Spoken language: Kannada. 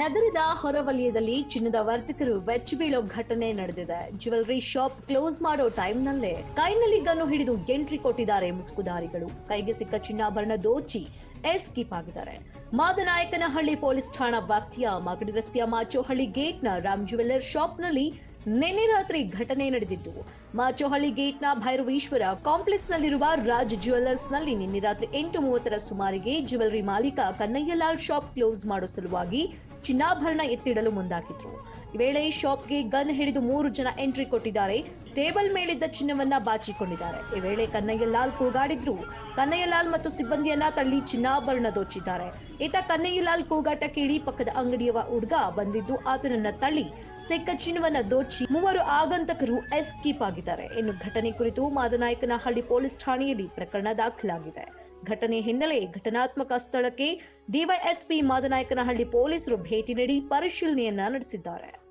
ನಗರದ ಹೊರವಲಯದಲ್ಲಿ ಚಿನ್ನದ ವರ್ತಕರು ವೆಚ್ಚ ಬೀಳೋ ಘಟನೆ ನಡೆದಿದೆ. ಜ್ಯುವೆಲ್ರಿ ಶಾಪ್ ಕ್ಲೋಸ್ ಮಾಡೋ ಟೈಮ್ನಲ್ಲೇ ಕೈನಲ್ಲಿ ಗನ್ನು ಹಿಡಿದು ಎಂಟ್ರಿ ಕೊಟ್ಟಿದ್ದಾರೆ ಮುಸುಕುದಾರಿಗಳು ಕೈಗೆ ಸಿಕ್ಕ ಚಿನ್ನಾಭರಣ ದೋಚಿ ಎಸ್ಕೀಪ್ ಆಗಿದ್ದಾರೆ. ಮಾದನಾಯಕನಹಳ್ಳಿ ಪೊಲೀಸ್ ಠಾಣಾ ವ್ಯಾಪ್ತಿಯ ಮಾಗಡಿ ರಸ್ತೆಯ ಮಾಚೋಹಳ್ಳಿ ಗೇಟ್ನ ರಾಮ್ ಜ್ಯುವೆಲ್ಲರ್ ಶಾಪ್ನಲ್ಲಿ ನಿನ್ನೆ ರಾತ್ರಿ ಘಟನೆ ನಡೆದಿದ್ದು. ಮಾಚೋಹಳ್ಳಿ ಗೇಟ್ನ ಭೈರವೇಶ್ವರ ಕಾಂಪ್ಲೆಕ್ಸ್ನಲ್ಲಿರುವ ರಾಜ್ ಜ್ಯುವೆಲ್ಲರ್ಸ್ನಲ್ಲಿ ನಿನ್ನೆ ರಾತ್ರಿ ಎಂಟು ಮೂವತ್ತರ ಸುಮಾರಿಗೆ ಜ್ಯುವೆಲ್ಲರಿ ಮಾಲೀಕ ಕನ್ನಯ್ಯಲಾಲ್ ಶಾಪ್ ಕ್ಲೋಸ್ ಮಾಡೋ ಸಲುವಾಗಿ ಚಿನ್ನಾಭರಣ ಎತ್ತಿಡಲು ಮುಂದಾಗಿದ್ರು. ಈ ವೇಳೆ ಶಾಪ್ಗೆ ಗನ್ ಹಿಡಿದು ಮೂರು ಜನ ಎಂಟ್ರಿ ಕೊಟ್ಟಿದ್ದಾರೆ. ಟೇಬಲ್ ಮೇಲಿದ್ದ ಚಿನ್ನವನ್ನ ಬಾಚಿಕೊಂಡಿದ್ದಾರೆ. ಈ ವೇಳೆ ಕನ್ನಯ್ಯಲಾಲ್ ಕೂಗಾಡಿದ್ರು. ಕನ್ನಯ್ಯಲಾಲ್ ಮತ್ತು ಸಿಬ್ಬಂದಿಯನ್ನ ತಳ್ಳಿ ಚಿನ್ನಾಭರಣ ದೋಚಿದ್ದಾರೆ. ಈತ ಕನ್ನಯ್ಯಲಾಲ್ ಕೂಗಾಟ ಕೇಳಿ ಪಕ್ಕದ ಅಂಗಡಿಯವ ಹುಡುಗ ಬಂದಿದ್ದು ಆತನನ್ನ ತಳ್ಳಿ ಸಿಕ್ಕ ಚಿನ್ನವನ್ನ ದೋಚಿ ಮೂವರು ಆಗಂತಕರು ಎಸ್ಕೀಪ್ ಆಗಿದ್ದಾರೆ. ಇನ್ನು ಘಟನೆ ಕುರಿತು ಮಾದನಾಯಕನಹಳ್ಳಿ ಪೊಲೀಸ್ ಠಾಣೆಯಲ್ಲಿ ಪ್ರಕರಣ ದಾಖಲಾಗಿದೆ. ಘಟನೆ ಹಿನ್ನೆಲೆ ಘಟನಾತ್ಮಕ ಸ್ಥಳಕ್ಕೆ ಡಿವೈಎಸ್ಪಿ ಮಾದನಾಯಕನಹಳ್ಳಿ ಪೊಲೀಸರು ಭೇಟಿ ನೀಡಿ ಪರಿಶೀಲನೆಯನ್ನ ನಡೆಸಿದ್ದಾರೆ.